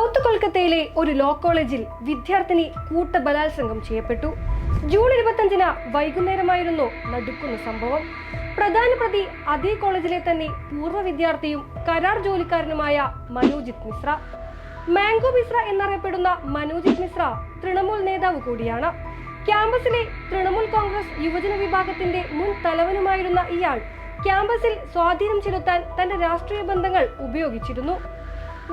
South കൊൽക്കത്തയിലെ ഒരു law കോളേജിൽ വിദ്യാർത്ഥിനി കൂട്ട ബലാത്സംഗം ചെയ്യപ്പെട്ടു. ജൂൺ ഇരുപത്തഞ്ചിന് വൈകുന്നേരമായിരുന്നു നടുക്കുന്ന സംഭവം. പ്രധാന പ്രതി അതേ കോളേജിലെ തന്നെ പൂർവ വിദ്യാർത്ഥിയും കരാർ ജോലിക്കാരനുമായ മനോജിത് മിശ്ര. മാംഗോ മിശ്ര എന്നറിയപ്പെടുന്ന മനോജിത് മിശ്ര തൃണമൂൽ നേതാവ് കൂടിയാണ്. ക്യാമ്പസിലെ തൃണമൂൽ കോൺഗ്രസ് യുവജന വിഭാഗത്തിന്റെ മുൻ തലവനുമായിരുന്ന ഇയാൾ ക്യാമ്പസിൽ സ്വാധീനം ചെലുത്താൻ തന്റെ രാഷ്ട്രീയ ബന്ധങ്ങൾ ഉപയോഗിച്ചിരുന്നു.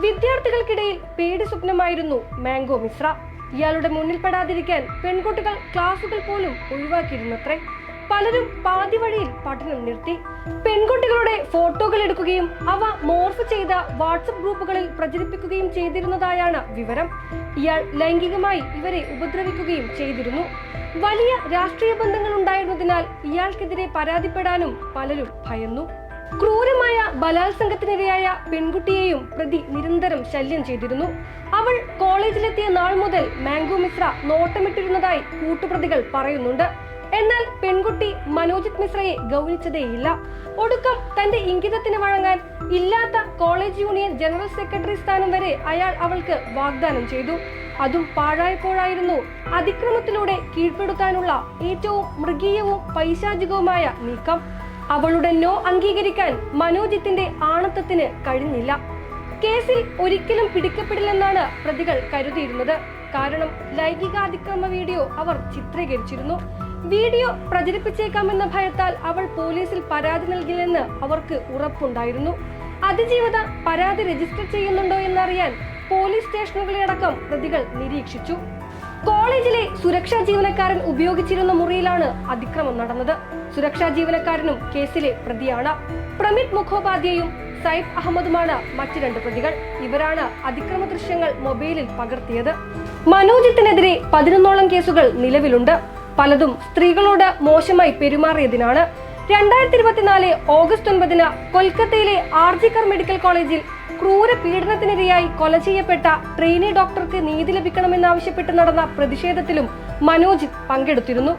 വിദ്യാർത്ഥികൾക്കിടയിൽ പേടി സ്വപ്നമായിരുന്നു മാംഗോ മിശ്ര. ഇയാളുടെ മുന്നിൽ പെടാതിരിക്കാൻ പെൺകുട്ടികൾ ക്ലാസുകൾ പോലും ഒഴിവാക്കിയിരുന്നത്രേ. പലരും പാതി വഴിയിൽ പഠനം നിർത്തി. പെൺകുട്ടികളുടെ ഫോട്ടോകൾ എടുക്കുകയും അവ മോർഫ് ചെയ്ത വാട്സപ്പ് ഗ്രൂപ്പുകളിൽ പ്രചരിപ്പിക്കുകയും ചെയ്തിരുന്നതായാണ് വിവരം. ഇയാൾ ലൈംഗികമായി ഇവരെ ഉപദ്രവിക്കുകയും ചെയ്തിരുന്നു. വലിയ രാഷ്ട്രീയ ബന്ധങ്ങൾ ഉണ്ടായിരുന്നതിനാൽ ഇയാൾക്കെതിരെ പരാതിപ്പെടാനും പലരും ഭയന്നു. ക്രൂരമായ ബലാത്സംഗത്തിനിരയായ പെൺകുട്ടിയെയും പ്രതി നിരന്തരം ശല്യം ചെയ്തിരുന്നു. അവൾ കോളേജിലെത്തിയ നാൾ മുതൽ മാംഗോ മിശ്ര നോട്ടമിട്ടിരുന്നതായി കൂട്ടുപ്രതികൾ പറയുന്നുണ്ട്. എന്നാൽ പെൺകുട്ടി മനോജിത് മിശ്രയെ ഗൗനിച്ചതേയില്ല. ഒടുക്കം തന്റെ ഇംഗിതത്തിന് വഴങ്ങാൻ ഇല്ലാത്ത കോളേജ് യൂണിയൻ ജനറൽ സെക്രട്ടറി സ്ഥാനം വരെ അയാൾ അവൾക്ക് വാഗ്ദാനം ചെയ്തു. അതും പാഴായപ്പോഴായിരുന്നു അതിക്രമത്തിലൂടെ കീഴ്പ്പെടുത്താനുള്ള ഏറ്റവും മൃഗീയവും പൈശാചികവുമായ നീക്കം. അവളുടെ നോ അംഗീകരിക്കാൻ മനോജിത്തിന്റെ ആണത്തത്തിന് കഴിഞ്ഞില്ല. കേസിൽ ഒരിക്കലും പിടിക്കപ്പെടില്ലെന്നാണ് പ്രതികൾ കരുതിയിരുന്നത്. കാരണം ലൈംഗികാതിക്രമ വീഡിയോ അവർ ചിത്രീകരിച്ചിരുന്നു. വീഡിയോ പ്രചരിപ്പിച്ചേക്കാമെന്ന ഭയത്താൽ അവൾ പോലീസിൽ പരാതി നൽകില്ലെന്ന് അവർക്ക് ഉറപ്പുണ്ടായിരുന്നു. അതിജീവിത പരാതി രജിസ്റ്റർ ചെയ്യുന്നുണ്ടോ എന്നറിയാൻ പോലീസ് സ്റ്റേഷനുകളിലടക്കം പ്രതികൾ നിരീക്ഷിച്ചു. കോളേജിലെ സുരക്ഷാ ജീവനക്കാരൻ ഉപയോഗിച്ചിരുന്ന മുറിയിലാണ് അതിക്രമം നടന്നത്. സുരക്ഷാ ജീവനക്കാരനും കേസിലെ പ്രതിയാണ്. പ്രമിത് മുഖോപാധ്യയും സൈഫ് അഹമ്മദുമാണ് മറ്റു രണ്ട് പ്രതികൾ. ഇവരാണ് അതിക്രമ ദൃശ്യങ്ങൾ മൊബൈലിൽ പകർത്തിയത്. മനോജിത്തിനെതിരെ പതിനൊന്നോളം കേസുകൾ നിലവിലുണ്ട്. പലതും സ്ത്രീകളോട് മോശമായി പെരുമാറിയതിനാണ് രണ്ടായിരത്തി ഇരുപത്തിനാല് ഓഗസ്റ്റ് ഒൻപതിന് കൊൽക്കത്തയിലെ ആർജിക്കർ മെഡിക്കൽ കോളേജിൽ ക്രൂര പീഡനത്തിനിരയായി കൊല ചെയ്യപ്പെട്ട ട്രെയിനി ഡോക്ടർക്ക് നീതി ലഭിക്കണമെന്നാവശ്യപ്പെട്ട് നടന്ന പ്രതിഷേധത്തിലും മനോജ് പങ്കെടുത്തിരുന്നു.